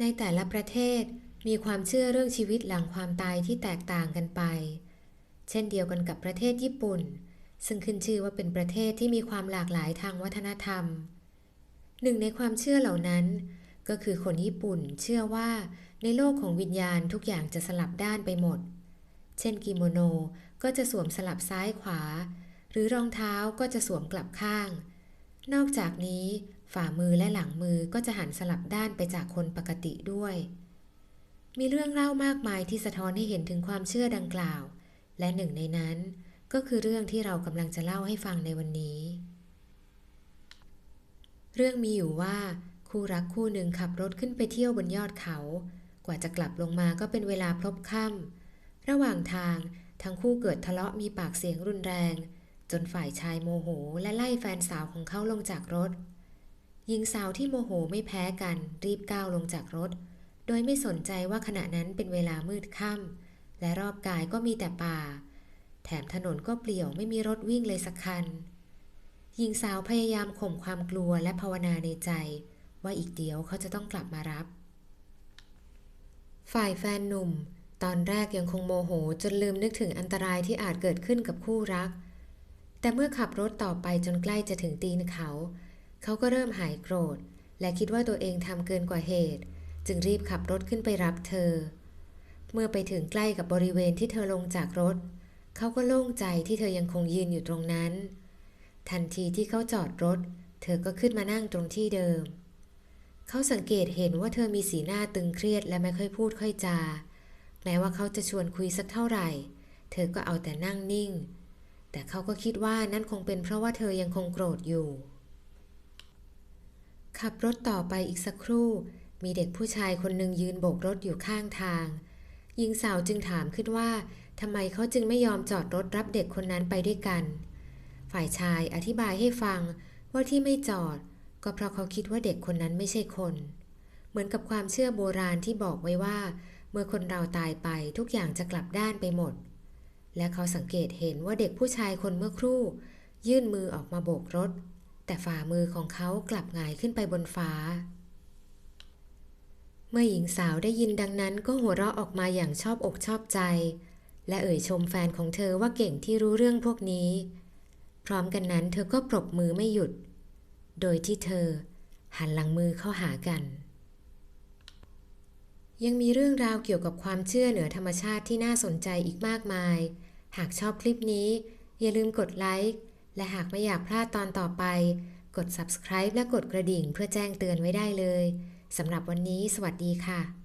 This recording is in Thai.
ในแต่ละประเทศมีความเชื่อเรื่องชีวิตหลังความตายที่แตกต่างกันไป เช่นเดียวกันกับประเทศญี่ปุ่น ซึ่งขึ้นชื่อว่าเป็นประเทศที่มีความหลากหลายทางวัฒนธรรม หนึ่งในความเชื่อเหล่านั้น ก็คือคนญี่ปุ่นเชื่อว่าในโลกของวิญญาณทุกอย่างจะสลับด้านไปหมด เช่นกิโมโนก็จะสวมสลับซ้ายขวา หรือรองเท้าก็จะสวมกลับข้าง นอกจากนี้ ฝ่ามือและหลังมือก็จะหันสลับด้านไปจากคนปกติด้วย มีเรื่องเล่ามากมายที่สะท้อนให้เห็นถึงความเชื่อดังกล่าว และหนึ่งในนั้นก็คือเรื่องที่เรากำลังจะเล่าให้ฟังในวันนี้ เรื่องมีอยู่ว่า คู่รักคู่หนึ่งขับรถขึ้นไปเที่ยวบนยอดเขา กว่าจะกลับลงมาก็เป็นเวลาพลบค่ำระหว่างทางทั้งคู่เกิดทะเลาะมีปากเสียงรุนแรง จนฝ่ายชายโมโห และไล่แฟนสาวของเขาลงจากรถ หญิงสาวที่โมโหไม่แพ้กันรีบก้าวลงจากรถ โดยไม่สนใจว่าขณะนั้นเป็นเวลามืดค่ำและรอบกายก็มีแต่ป่า แถมถนนก็เปลี่ยวไม่มีรถวิ่งเลยสักคัน หญิงสาวพยายามข่มความกลัวและภาวนาในใจ ว่าอีกเดี๋ยวเขาจะต้องกลับมารับ ฝ่ายแฟนหนุ่ม ตอนแรกยังคงโมโหจนลืมนึกถึงอันตรายที่อาจเกิดขึ้นกับคู่รัก แต่เมื่อขับรถต่อไปจนใกล้จะถึงตีนเขา เขาก็เริ่มหายโกรธ และคิดว่าตัวเองทำเกินกว่าเหตุ จึงรีบขับรถขึ้นไปรับเธอ เมื่อไปถึงใกล้กับบริเวณที่เธอลงจากรถ เขาก็โล่งใจที่เธอยังคงยืนอยู่ตรงนั้น ทันทีที่เขาจอดรถ เธอก็ขึ้นมานั่งตรงที่เดิม เขาสังเกตเห็นว่าเธอมีสีหน้าตึงเครียดและไม่ค่อยพูดค่อยจา แม้ว่าเขาจะชวนคุยสักเท่าไหร่ เธอก็เอาแต่นั่งนิ่ง แต่เขาก็คิดว่านั่นคงเป็นเพราะว่าเธอยังคงโกรธอยู่ ขับรถต่อไปอีกสักครู่ มีเด็กผู้ชายคนหนึ่งยืนโบกรถอยู่ข้างทาง หญิงสาวจึงถามขึ้นว่าทำไมเขาจึงไม่ยอมจอดรถรับเด็กคนนั้นไปด้วยกัน ฝ่ายชายอธิบายให้ฟังว่าที่ไม่จอด ก็เพราะเขาคิดว่าเด็กคนนั้นไม่ใช่คน เหมือนกับความเชื่อโบราณที่บอกไว้ว่า เมื่อคนเราตายไปทุกอย่างจะกลับด้านไปหมด และเขาสังเกตเห็นว่าเด็กผู้ชายคนเมื่อครู่ ยื่นมือออกมาโบกรถ แต่ฝ่ามือของเขากลับหงายขึ้นไปบนฟ้า เมื่อหญิงสาวได้ยินดังนั้นก็หัวเราะออกมาอย่างชอบอกชอบใจ และเอ่ยชมแฟนของเธอว่าเก่งที่รู้เรื่องพวกนี้ พร้อมกันนั้นเธอก็ปรบมือไม่หยุด โดยที่เธอหันหลังมือเข้าหากัน ยังมีเรื่องราวเกี่ยวกับความเชื่อเหนือธรรมชาติที่น่าสนใจอีกมากมาย หากชอบคลิปนี้ อย่าลืมกดไลค์ และหากไม่อยากพลาดตอนต่อไป กด subscribe และกดกระดิ่งเพื่อแจ้งเตือนไว้ได้เลย สำหรับวันนี้สวัสดีค่ะ